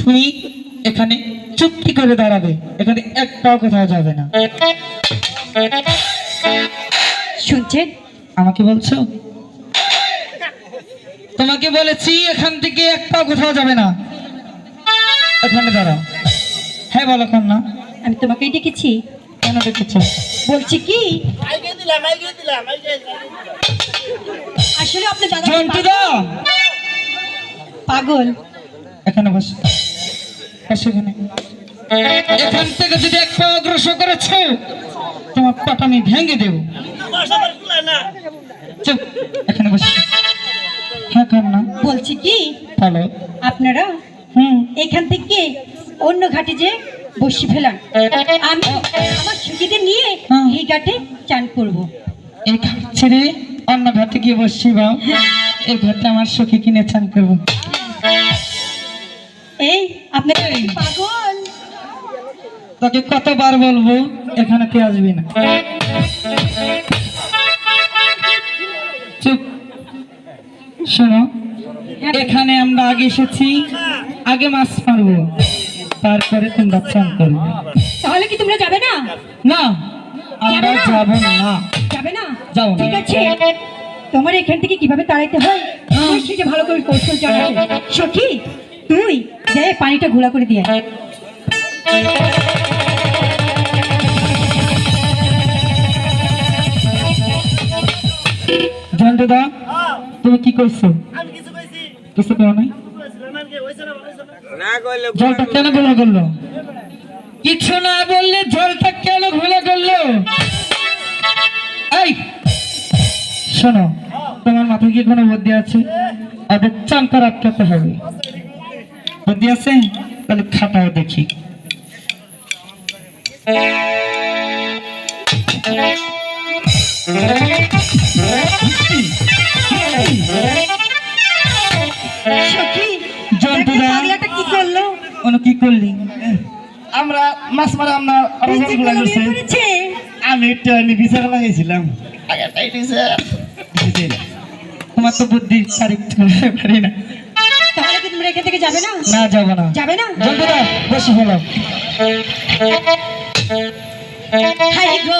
তুমি এখানে চুপটি করে দাঁড়াবে। এখানে এক পাও কোথাও যাবে না। শুনছেন? আমাকে বলছো? তোমাকে বলেছি এখান থেকে একটাও কোথাও যাবে না। এখানে দাঁড়াও। হ্যাঁ বলো কন্যা। আমি তোমাকেই ডেকেছি। কেন দেখেছ বলছি কি? আসলে দাদা জন্টুদা পাগল। এখানে বস। বসো এখানে থেকে যদি এক পা অগ্রসর করেছ তোমার পাটা আমি ভেঙে দেবো। চুপ এখানে বসে। হ্যাঁ কন্যা বলছি কি? বলো আপনারা? হুম। এখান থেকে অন্য ঘাটে যে বসি ফেলান আমি আমার সুখীদের নিয়ে হ্যাঁ। এই ঘাটে চান করব। এই ঘাট ছেড়ে অন্য ঘাটে গিয়ে বসছি বাও এই ঘাটে আমার সখী কিনে চান এই পাগল? তোকে কতবার বলব এখানে তুই আসবি না। চুপ। শোনো এখানে আমরা আগে এসেছি আগে মাছ মারবো। তারপরে তোমরা চান করবে। তাহলে কি তোমরা যাবে না? না। আমরা যাব না। যাবে না। যাব। ঠিক আছে। তোমার এখান থেকে কীভাবে তাড়াইতে হয়? তুই সেটা ভালো করে কৌশল জানা সখী তুই যে পানিটা ঘোলা করে দিয়ে আয়। জন্টুদা তুমি কি করছ আমি কিছু কইছি। কিছু করো নাই? জলটা কেন ঘোলা করল? কিছু না বললে জলটা কেন ঘোলা করল এই শোনো তোমার মাথায় কি কোনো বুদ্ধি আছে? ওদের চাঙ্কার আটকাতে হবে। বুদ্ধি আছে? তাহলে খাটাও দেখি। কি করল? কি করলি? আমরা মাছ মারা আমরা গোলামি করছে। আমি একটু আমি বিচার লাগাইছিলাম। তোমার তো বুদ্ধি পারি না। তাহলে কি থেকে যাবে না? না যাব না। যাবে না? জন্টুদা বসে ফেলো হাই গো